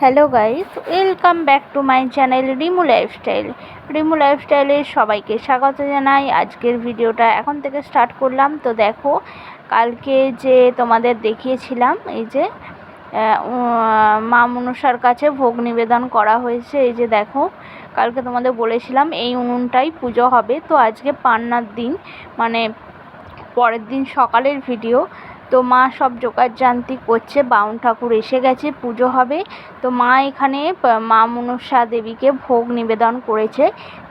Hello guys welcome back to my channel Rimu lifestyle Rimu লাইফস্টাইলে সবাইকে স্বাগত জানাই। আজকের ভিডিওটা এখন থেকে স্টার্ট করলাম। তো দেখো, কালকে যে তোমাদের দেখিয়েছিলাম, এই যে মা মনসার কাছে ভোগ নিবেদন করা হয়েছে। এই যে দেখো, কালকে তোমাদের বলেছিলাম এই উনুনটাই পুজো হবে। তো আজকে পান্নার দিন মানে পরের দিন সকালের ভিডিও। তো মা সব জোগাড় জান্তি করছে, বাউন ঠাকুর এসে গেছে, পুজো হবে। তো মা এখানে মা মনসা দেবীকে ভোগ নিবেদন করেছে।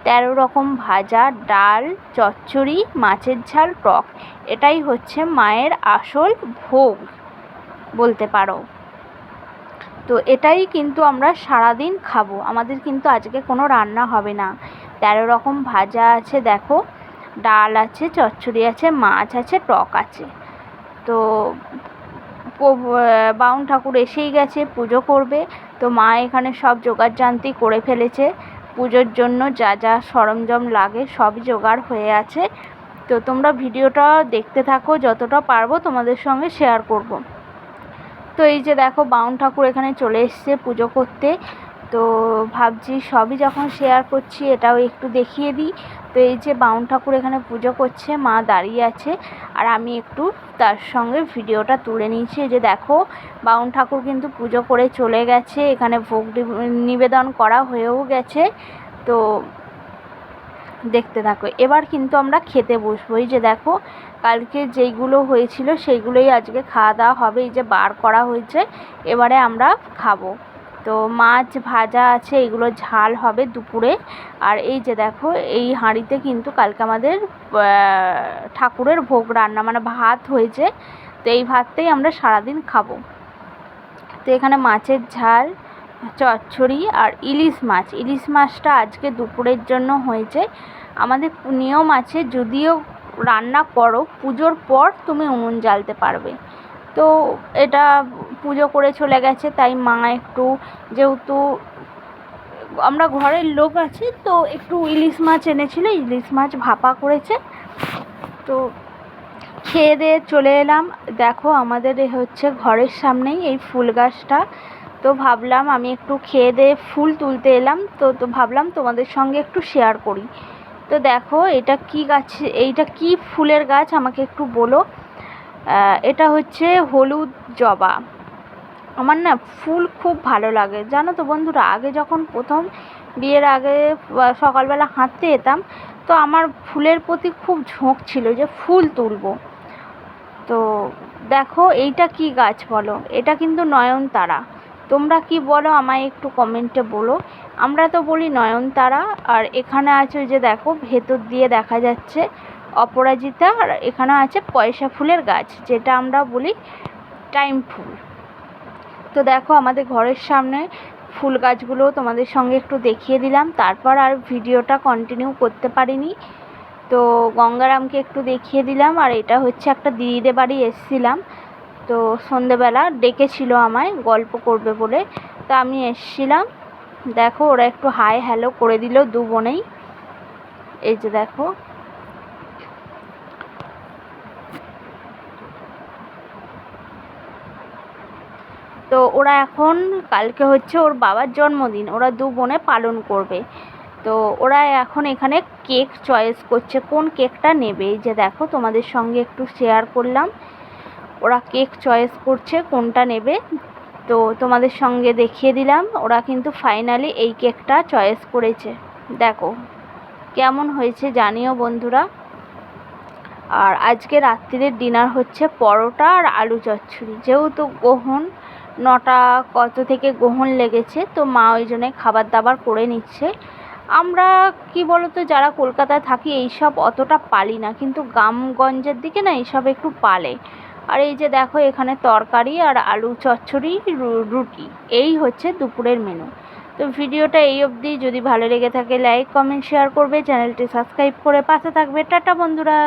তেরো রকম ভাজা, ডাল, চচ্চড়ি, মাছের ঝাল, টক। এটাই হচ্ছে মায়ের আসল ভোগ বলতে পারো। তো এটাই কিন্তু আমরা সারাদিন খাব। আমাদের কিন্তু আজকে কোনো রান্না হবে না। তেরো রকম ভাজা আছে, দেখো। ডাল আছে, চচ্চড়ি আছে, মাছ আছে, টক আছে। তো বাউন ঠাকুর এসেই গেছে, পুজো করবে। তো মা এখানে সব জোগাড়যান্তি করে ফেলেছে। পুজোর জন্য যা যা সরঞ্জাম লাগে সবই জোগাড় হয়ে আছে। তো তোমরা ভিডিওটা দেখতে থাকো, যতটা পারব তোমাদের সঙ্গে শেয়ার করব। তো এই যে দেখো, বাউন ঠাকুর এখানে চলে এসছে পুজো করতে। তো ভাবছি সবই যখন শেয়ার করছি এটাও একটু দেখিয়ে দিই। তো এই যে বাউন ঠাকুর এখানে পুজো করছে, মা দাঁড়িয়ে আছে আর আমি একটু তার সঙ্গে ভিডিওটা তুলে নিয়েছি যে দেখো, বাউন ঠাকুর কিন্তু পুজো করে চলে গেছে। এখানে ভোগ নিবেদন করা হয়েও গেছে। তো দেখতে থাকো। এবার কিন্তু আমরা খেতে বসবো। এই যে দেখো, কালকে যেইগুলো হয়েছিল সেইগুলোই আজকে খাওয়া দাওয়া হবে। এই যে বার করা হয়েছে, এবারে আমরা খাব। তো মাছ ভাজা আছে, এগুলো ঝাল হবে দুপুরে। আর এই যে দেখো, এই হাঁড়িতে কিন্তু কালকে আমাদের ঠাকুরের ভোগ রান্না মানে ভাত হয়েছে। তো এই ভাতটাই আমরা সারাদিন খাব। তো এখানে মাছের ঝাল, চচ্চড়ি আর ইলিশ মাছ। ইলিশ মাছটা আজকে দুপুরের জন্য হয়েছে। আমাদের নিয়ম আছে, যদিও রান্না করো, পুজোর পর তুমি উনুন জ্বালতে পারবে। তো এটা পুজো করে চলে গেছে, তাই মা একটু যেহেতু আমরা ঘরের লোক আছি, তো একটু ইলিশ মাছ এনেছিল, ইলিশ মাছ ভাপা করেছে। তো খেয়ে দিয়ে চলে এলাম। দেখো আমাদের এ হচ্ছে ঘরের সামনেই এই ফুল গাছটা। তো ভাবলাম আমি একটু খেয়ে দিয়ে ফুল তুলতে এলাম। তো তো ভাবলাম তোমাদের সঙ্গে একটু শেয়ার করি। তো দেখো এটা কি গাছ, এইটা কি ফুলের গাছ আমাকে একটু বলো। এটা হচ্ছে হলুদ জবা। আমার না ফুল খুব ভালো লাগে। জানো তো বন্ধুরা, আগে যখন প্রথম বিয়ের আগে সকালবেলা হাঁটতে যেতাম, তো আমার ফুলের প্রতি খুব ঝোঁক ছিল যে ফুল তুলবো। তো দেখো, এইটা কি গাছ বলো? এটা কিন্তু নয়নতারা। তোমরা কি বলো আমায় একটু কমেন্টে বলো। আমরা তো বলি নয়নতারা, আর এখানে আছে যে দেখো, ভেতর দিয়ে দেখা যাচ্ছে অপরাজিতা, আর এখানে আছে পয়সা ফুলের গাছ, যেটা আমরা বলি টাইম ফুল। তো দেখো আমাদের ঘরের সামনে ফুল গাছগুলো তোমাদের সঙ্গে একটু দেখিয়ে দিলাম, তারপর আর ভিডিওটা কন্টিনিউ করতে পারিনি। তো গঙ্গারামকে একটু দেখিয়ে দিলাম, আর এটা হচ্ছে একটা দিদিদের বাড়ি এসছিলাম। তো সন্ধেবেলা ডেকেছিল আমায়, গল্প করবে বলে। তো আমি এসছিলাম, দেখো ওরা একটু হাই হ্যালো করে দিল দু বোনেই। এই যে দেখো তো ওরা এখন, কালকে হচ্ছে ওর বাবার জন্মদিন, ওরা দু বোনে পালন করবে। তো ওরা এখন এখানে কেক চয়েস করছে, কোন কেকটা নেবে? যে দেখো, তোমাদের সঙ্গে একটু শেয়ার করলাম। ওরা কেক চয়েস করছে, কোনটা নেবে? তো তোমাদের সঙ্গে দেখিয়ে দিলাম, ওরা কিন্তু ফাইনালি এই কেকটা চয়েস করেছে। দেখো, কেমন হয়েছে জানিও বন্ধুরা। আর আজকে রাত্রিরের ডিনার হচ্ছে পরোটা আর আলু চচ্চড়ি। যেহেতু গ্রহণ নটা কত থেকে গ্রহণ লেগেছে, তো মা ওই জন্যে খাবার দাবার করে নিচ্ছে। আমরা কি বলতো, যারা কলকাতায় থাকি, এইসব অতটা পালি না। কিন্তু গ্রামগঞ্জের দিকে না, এইসব একটু পালে। আর এই যে দেখো, এখানে তরকারি আর আলু চচ্চড়ি রুটি, এই হচ্ছে দুপুরের মেনু তো ভিডিওটা এই অবধি। যদি ভালো লেগে থাকে লাইক কমেন্ট শেয়ার করবে। চ্যানেলটি সাবস্ক্রাইব করে পাশে থাকবে। টাটা, বন্ধুরা।